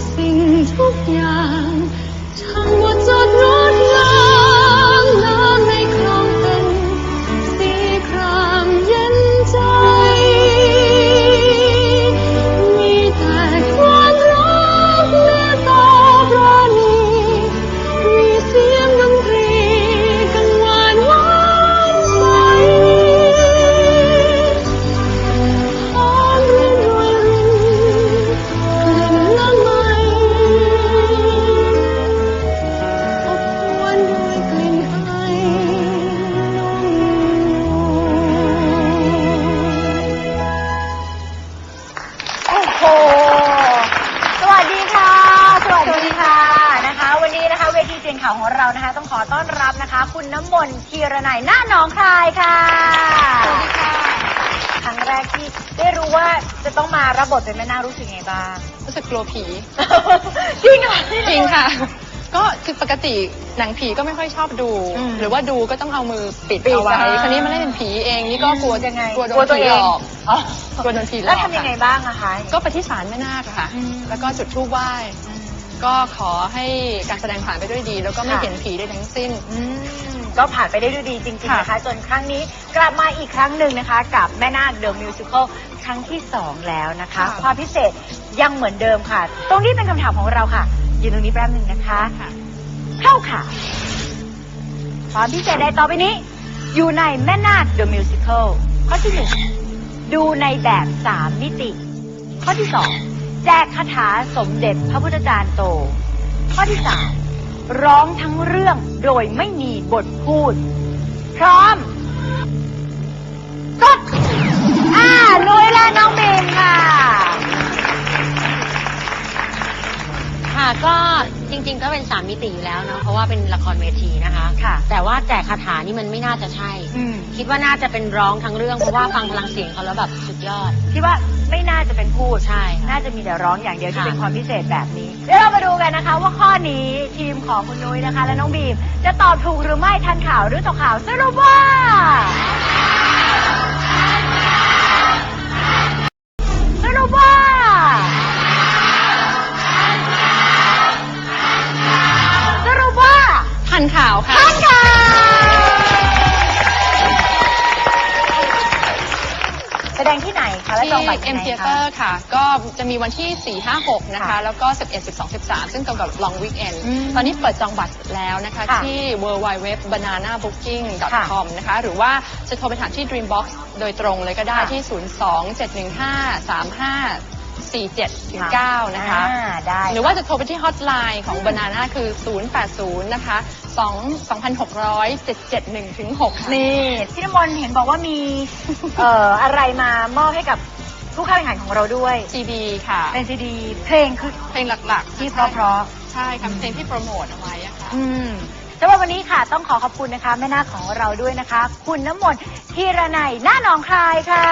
心中人，唱我这。 คุณน้ำมนต์ธีรนัยหน้าหนองคายค่ะสวัสดีค่ะ ครั้งแรกที่ได้รู้ว่าจะต้องมารับบทเป็นแม่นาครู้สึกไงบ้าง รู้สึกกลัวผี จริงเหรอจริงค่ะ ก็คือปกติหนังผีก็ไม่ค่อยชอบดู อืมหรือว่าดูก็ต้องเอามือปิดปิดเอาไว้อ่า คราวนี้มันเล่นเป็นผีเองนี่ก็กลัวยังไงกลัวโดกลัวนตัวผีเอหลงอกอ๋อกลัวโดนผีหลอกแล้วทำยังไงบ้างอะคะ ก็ไปที่ศาลแม่นาคอะค่ะ อืมแล้วก็จุดธูปไหว้ ก็ขอให้การแสดงผ่านไปด้วยดี แล้วก็ไม่ค่ะเห็นผีใดทั้งสิ้น อืมก็ผ่านไปได้ด้วยดีจริงๆค่ะนะคะ จนครั้งนี้กลับมาอีกครั้งหนึ่งนะคะ กับแม่นาคเดอะมิวสิควลครั้งที่สองแล้วนะคะความพิเศษยังเหมือนเดิมค่ะ ตรงนี้เป็นคำถามของเราค่ะยืนตรงนี้แป๊บหนึ่งนะคะค่ะเข้าค่ะความพิเศษในต่อไปนี้ อยู่ในแม่นาคเดอะมิวสิควลข้อที่หนึ่งดูในแบบสามมิติ ข้อที่สอง แจกคาถาสมเด็จพระพุทธจารย์โต ข้อที่สามร้องทั้งเรื่องโดยไม่มีบทพูด พร้อมกดอ่าลุยและน้องบีมค่ะ ค่ะก็จริงๆก็เป็นสามมิติอยู่แล้วเนาะเพราะว่าเป็นละครเวทีนะคะ ค่ะ แต่ว่าแจกคาถานี่มันไม่น่าจะใช่ อืมคิดว่าน่าจะเป็นร้องทั้งเรื่องเพราะว่าฟังพลังเสียงเขาแล้วแบบสุดยอด คิดว่า ไม่น่าจะเป็นพูดใช่ค่ะน่าจะมีแต่ร้องอย่างเดียวที่ค่ะ เป็นความพิเศษแบบนี้ เดี๋ยวเรามาดูกันนะคะ ว่าข้อนี้ทีมของคุณนุ้ยนะคะ และน้องบีมจะตอบถูกหรือไม่ทันข่าวหรือตกข่าวสรุปว่า สรุปว่า สรุปว่า ทันข่าวค่ะ ทันข่าว ดงที่ไหนคะและจองบัตรที่ที่ M ไหนคะ Theater ค่ะ ก็จะมีวันที่ 4 5 6 นะคะ ค่ะแล้วก็ 11 12 13 ซึ่งตรงกับ Long Weekend อืมตอนนี้เปิดจองบัตรแล้วนะคะค่ะที่ w w w b a n a n a b o o k i n g ค่ะ com นะคะ หรือว่าจะโทรไปถามที่ Dreambox โดยตรงเลยก็ได้ค่ะ ที่ 02 715 35 47ถึง9นะคะ อ่าได้หรือว่าจะโทรไปที่ฮอตไลน์ของ Banana คือ 080 นะคะ 2 2,600 771ถึง6ค่ะนี่พี่น้ำมนต์เห็นบอกว่ามีเอ่ออะไรมามอบให้กับผู้เข้าแข่งขันของเราด้วย CD ค่ะ เป็นซีดีเพลงคือเพลงหลักๆที่เพราะใช่ค่ะเพลงที่โปรโมทเอาไว้อะค่ะ ๆอืมสำหรับวันนี้ค่ะต้องขอขอบคุณนะคะแม่นาคของเราด้วยนะคะ คุณน้ำมนต์ธีรนัยหน้าหนองคายค่ะ